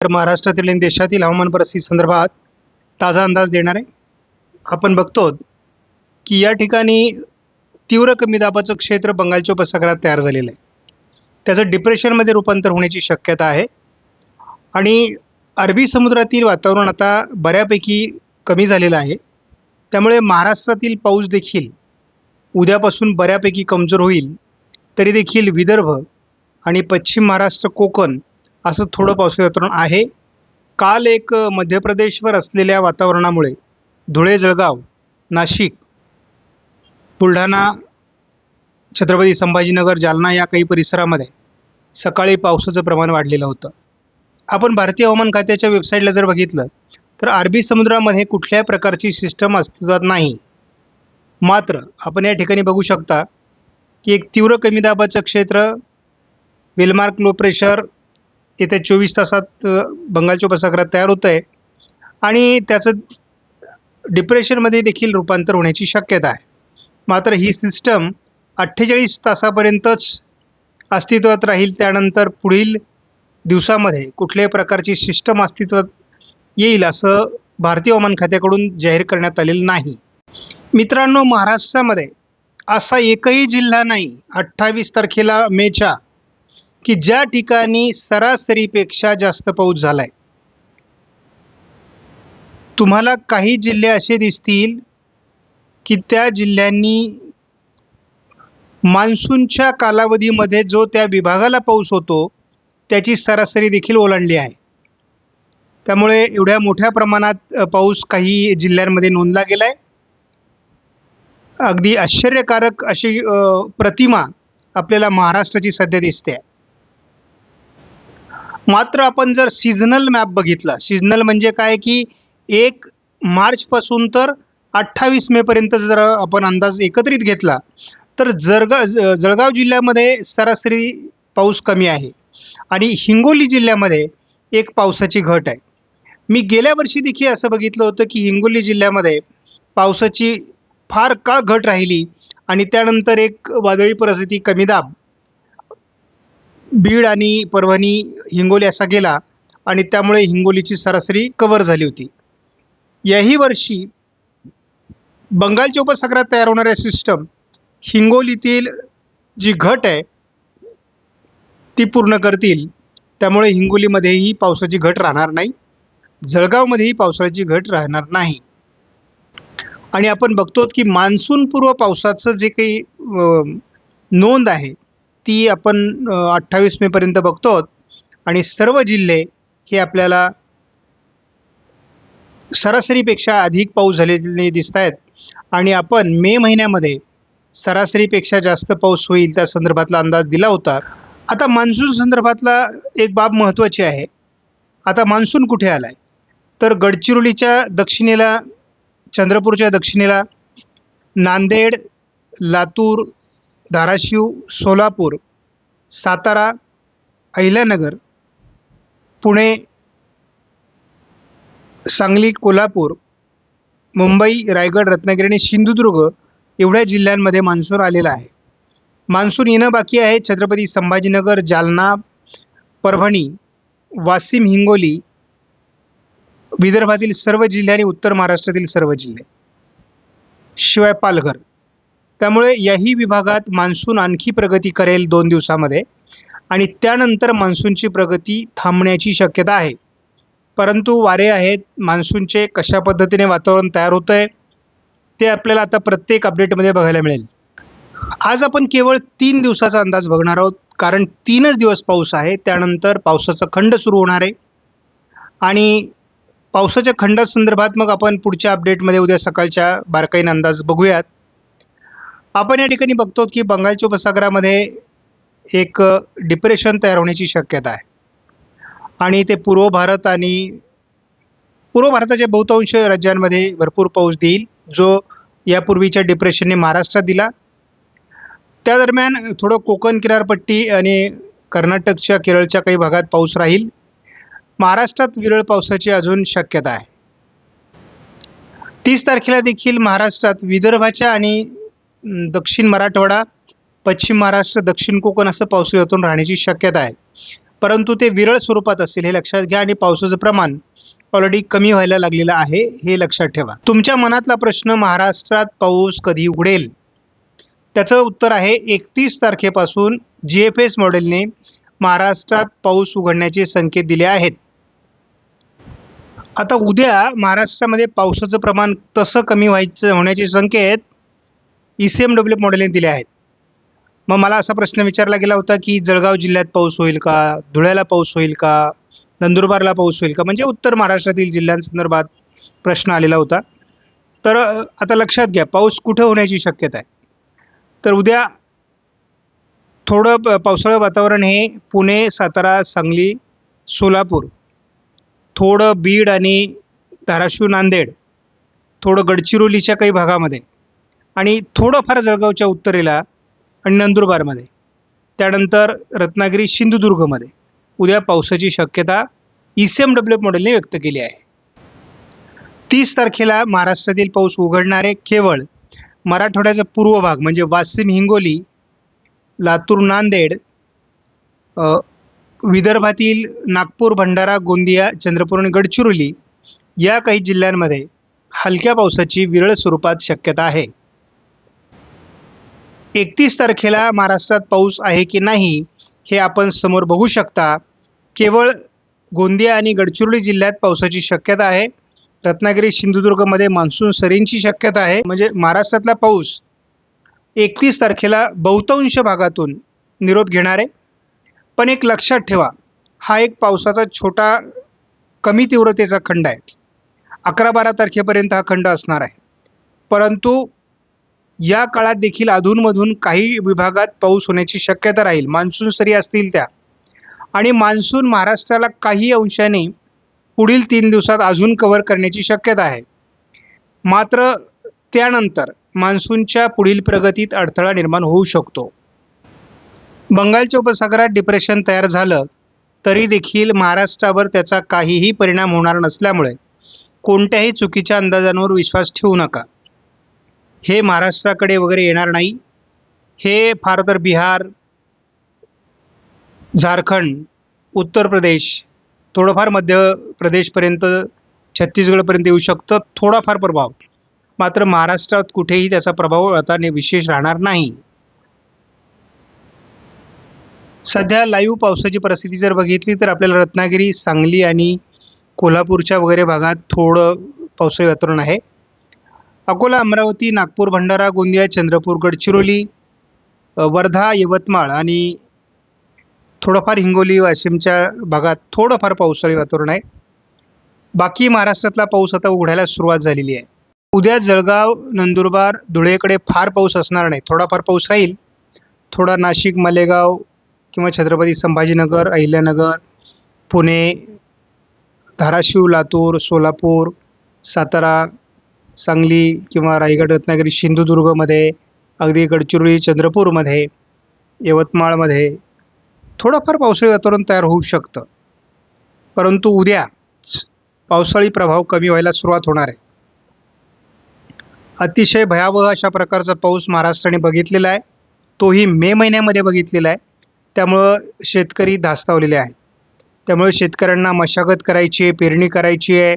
तर महाराष्ट्रातील आणि देशातील हवामान परिस्थिती संदर्भात ताजा अंदाज देणार आहे आपण बघतो की या ठिकाणी तीव्र कमी दाबाचं क्षेत्र बंगालच्या उपसागरात तयार झालेलं आहे. त्याचं डिप्रेशनमध्ये रूपांतर होण्याची शक्यता आहे. आणि अरबी समुद्रातील वातावरण आता बऱ्यापैकी कमी झालेलं आहे. त्यामुळे महाराष्ट्रातील पाऊस देखील उद्यापासून बऱ्यापैकी कमजोर होईल. तरी देखील विदर्भ आणि पश्चिम महाराष्ट्र कोकण असं थोडं पावसाळी वातावरण आहे. काल एक मध्य प्रदेशवर असलेल्या वातावरणामुळे धुळे जळगाव नाशिक बुलढाणा छत्रपती संभाजीनगर जालना या काही परिसरामध्ये सकाळी पावसाचं प्रमाण वाढलेलं होतं. आपण भारतीय हवामान खात्याच्या वेबसाईटला जर बघितलं तर अरबी समुद्रामध्ये कुठल्याही प्रकारची सिस्टम अस्तित्वात नाही. मात्र आपण या ठिकाणी बघू शकता की एक तीव्र कमी दाबाचं क्षेत्र वेलमार्क लो प्रेशर येत्या चोवीस तासात बंगालच्या उपसागरात तयार होतं आहे आणि त्याचं डिप्रेशनमध्ये देखील रूपांतर होण्याची शक्यता आहे. मात्र ही सिस्टम अठ्ठेचाळीस तासापर्यंतच अस्तित्वात राहील. त्यानंतर पुढील दिवसामध्ये कुठल्याही प्रकारची सिस्टम अस्तित्वात येईल असं भारतीय हवामान खात्याकडून जाहीर करण्यात आलेलं नाही. मित्रांनो महाराष्ट्रामध्ये असा एकही जिल्हा नाही. अठ्ठावीस तारखेला मेच्या की ज्या ठिकाणी सरासरीपेक्षा जास्त पाऊस झाला आहे तुम्हाला काही जिल्हे असे दिसतील की त्या जिल्ह्यांनी मान्सूनच्या कालावधीमध्ये जो त्या विभागाला पाऊस होतो त्याची सरासरी देखील ओलांडली आहे. त्यामुळे एवढ्या मोठ्या प्रमाणात पाऊस काही जिल्ह्यांमध्ये नोंदला गेला आहे अगदी आश्चर्यकारक अशी प्रतिमा आपल्याला महाराष्ट्राची सध्या दिसते आहे. मात्र आपण जर सीझनल मॅप बघितला सीझनल म्हणजे काय की एक मार्चपासून तर अठ्ठावीस मेपर्यंत जर आपण अंदाज एकत्रित घेतला तर जळगा ज- जळगाव जिल्ह्यामध्ये सरासरी पाऊस कमी आहे आणि हिंगोली जिल्ह्यामध्ये एक पावसाची घट आहे. मी गेल्या वर्षी देखील असं बघितलं होतं की हिंगोली जिल्ह्यामध्ये पावसाची फार काळ घट राहिली आणि त्यानंतर एक वादळी परिस्थिती कमी दाब बीड आणि परभणी हिंगोली असा गेला आणि त्यामुळे हिंगोलीची सरासरी कव्हर झाली होती. याही वर्षी बंगालच्या उपसागरात तयार होणाऱ्या सिस्टम हिंगोलीतील जी घट आहे ती पूर्ण करतील. त्यामुळे हिंगोलीमध्येही पावसाची घट राहणार नाही. जळगावमध्येही पावसाळ्याची घट राहणार नाही. आणि आपण बघतो की मान्सूनपूर्व पावसाचं जे काही नोंद आहे ती आपण अठ्ठावीस मेपर्यंत बघतो. आणि सर्व जिल्हे हे आपल्याला सरासरीपेक्षा अधिक पाऊस झालेले दिसत आहेत आणि आपण मे महिन्यामध्ये सरासरीपेक्षा जास्त पाऊस होईल त्या संदर्भातला अंदाज दिला होता. आता मान्सून संदर्भातला एक बाब महत्त्वाची आहे. आता मान्सून कुठे आला आहे तर गडचिरोलीच्या दक्षिणेला चंद्रपूरच्या दक्षिणेला नांदेड लातूर धाराशिव सोलापूर सातारा अहिल्यानगर पुणे सांगली कोल्हापूर मुंबई रायगड रत्नागिरी आणि सिंधुदुर्ग एवढ्या जिल्ह्यांमध्ये मान्सून आलेला आहे. मान्सून येणं बाकी आहे. छत्रपती संभाजीनगर जालना परभणी वाशिम हिंगोली विदर्भातील सर्व जिल्हे आणि उत्तर महाराष्ट्रातील सर्व जिल्हे. शिवाय पालघर. त्यामुळे याही विभागात मान्सून आणखी प्रगती करेल दोन दिवसामध्ये. आणि त्यानंतर मान्सूनची प्रगती थांबण्याची शक्यता आहे. परंतु वारे आहेत मान्सूनचे कशा पद्धतीने वातावरण तयार होतं आहे ते आपल्याला आता प्रत्येक अपडेटमध्ये बघायला मिळेल. आज आपण केवळ तीन दिवसाचा अंदाज बघणार आहोत कारण तीनच दिवस पाऊस आहे त्यानंतर पावसाचा खंड सुरू होणार आहे. आणि पावसाच्या खंडासंदर्भात मग आपण पुढच्या अपडेटमध्ये उद्या सकाळच्या बारकाईन अंदाज बघूयात. आपण या ठिकाणी बघतो की बंगालच्या उपसागरामध्ये एक डिप्रेशन तयार होण्याची शक्यता आहे. आणि ते पूर्व भारत आणि पूर्व भारताच्या बहुतांश राज्यांमध्ये भरपूर पाऊस देईल जो यापूर्वीच्या डिप्रेशनने महाराष्ट्रात दिला. त्या दरम्यान थोडं कोकण किनारपट्टी आणि कर्नाटकच्या केरळच्या काही भागात पाऊस राहील. महाराष्ट्रात विरळ पावसाची अजून शक्यता आहे. तीस तारखेला देखील महाराष्ट्रात विदर्भाच्या आणि दक्षिण मराठवाडा पश्चिम महाराष्ट्र दक्षिण कोकण असं पावसाळी वातावरण राहण्याची शक्यता आहे. परंतु ते विरळ स्वरूपात असेल हे लक्षात घ्या आणि पावसाचं प्रमाण ऑलरेडी कमी व्हायला लागलेलं आहे हे लक्षात ठेवा. तुमच्या मनातला प्रश्न महाराष्ट्रात पाऊस कधी उघडेल? त्याचं उत्तर आहे एकतीस तारखेपासून जी एफ एस मॉडेलने महाराष्ट्रात पाऊस उघडण्याचे संकेत दिले आहेत. आता उद्या महाराष्ट्रामध्ये पावसाचं प्रमाण तसं कमी व्हायचं होण्याचे संकेत ई सी एम डब्ल्यू मॉडेलने दिले आहेत. मग मला असा प्रश्न विचारला गेला होता की जळगाव जिल्ह्यात पाऊस होईल का? धुळ्याला पाऊस होईल का? नंदुरबारला पाऊस होईल का? म्हणजे उत्तर महाराष्ट्रातील जिल्ह्यांसंदर्भात प्रश्न आलेला होता. तर आता लक्षात घ्या पाऊस कुठं होण्याची शक्यता आहे? तर उद्या थोडं प- पावसाळं वातावरण हे पुणे सातारा सांगली सोलापूर थोडं बीड आणि धाराशिव नांदेड थोडं गडचिरोलीच्या काही भागामध्ये आणि थोडंफार जळगावच्या उत्तरेला आणि नंदुरबारमध्ये. त्यानंतर रत्नागिरी सिंधुदुर्गमध्ये. उद्या पावसाची शक्यता ई सी एम डब्ल्यू मॉडेलने व्यक्त केली आहे. तीस तारखेला महाराष्ट्रातील पाऊस उघडणारे केवळ मराठवाड्याचा पूर्व भाग म्हणजे वाशिम हिंगोली लातूर नांदेड विदर्भातील नागपूर भंडारा गोंदिया चंद्रपूर आणि गडचिरोली या काही जिल्ह्यांमध्ये हलक्या पावसाची विरळ स्वरूपात शक्यता आहे. एकतीस तारखेला महाराष्ट्रात पाऊस आहे की नाही हे आपण समोर बघू शकता. केवळ गोंदिया आणि गडचिरोली जिल्ह्यात पावसाची शक्यता आहे. रत्नागिरी सिंधुदुर्गमध्ये मान्सून सरींची शक्यता आहे. म्हणजे महाराष्ट्रातला पाऊस एकतीस तारखेला बहुतांश भागातून निरोप घेणार. आहे पण एक लक्षात ठेवा हा एक पावसाचा छोटा कमी तीव्रतेचा खंड आहे. अकरा बारा तारखेपर्यंत हा खंड असणार आहे. परंतु या काळात देखील अधूनमधून काही विभागात पाऊस होण्याची शक्यता राहील. मान्सून सरी असतील त्या. आणि मान्सून महाराष्ट्राला काही अंशाने पुढील तीन दिवसात अजून कव्हर करण्याची शक्यता आहे. मात्र त्यानंतर मान्सूनच्या पुढील प्रगतीत अडथळा निर्माण होऊ शकतो. बंगालच्या उपसागरात डिप्रेशन तयार झालं तरी देखील महाराष्ट्रावर त्याचा काहीही परिणाम होणार नसल्यामुळे कोणत्याही चुकीच्या अंदाजांवर विश्वास ठेवू नका. हे महाराष्ट्राकडे वगैरे येणार नाही. हे फार तर बिहार झारखंड उत्तर प्रदेश थोडंफार मध्य प्रदेशपर्यंत छत्तीसगडपर्यंत येऊ शकतं. थोडाफार प्रभाव. मात्र महाराष्ट्रात कुठेही त्याचा प्रभाव आता विशेष राहणार नाही. सध्या लाईव्ह पावसाची परिस्थिती जर बघितली तर आपल्याला रत्नागिरी सांगली आणि कोल्हापूरच्या वगैरे भागात थोडं पावसाळी वातावरण आहे. अकोला अमरावती नागपूर भंडारा गोंदिया चंद्रपूर गडचिरोली वर्धा यवतमाळ आणि थोडंफार हिंगोली वाशिमच्या भागात थोडंफार पावसाळी वातावरण आहे. बाकी महाराष्ट्रातला पाऊस आता उघडायला सुरुवात झालेली आहे. उद्या जळगाव नंदुरबार धुळेकडे फार पाऊस असणार नाही. थोडाफार पाऊस राहील. थोडा नाशिक मालेगाव किंवा छत्रपती संभाजीनगर अहिल्यानगर पुणे धाराशिव लातूर सोलापूर सातारा सांगली किंवा रायगड रत्नागिरी सिंधुदुर्गमध्ये अगदी गडचिरोली चंद्रपूरमध्ये यवतमाळमध्ये थोडंफार पावसाळी वातावरण तयार होऊ शकतं. परंतु उद्या पावसाळी प्रभाव कमी व्हायला सुरुवात होणार आहे. अतिशय भयावह अशा प्रकारचा पाऊस महाराष्ट्राने बघितलेला आहे. तोही मे महिन्यामध्ये बघितलेला आहे. त्यामुळं शेतकरी धास्तावलेले आहेत. त्यामुळे शेतकऱ्यांना मशागत करायची आहे पेरणी करायची आहे.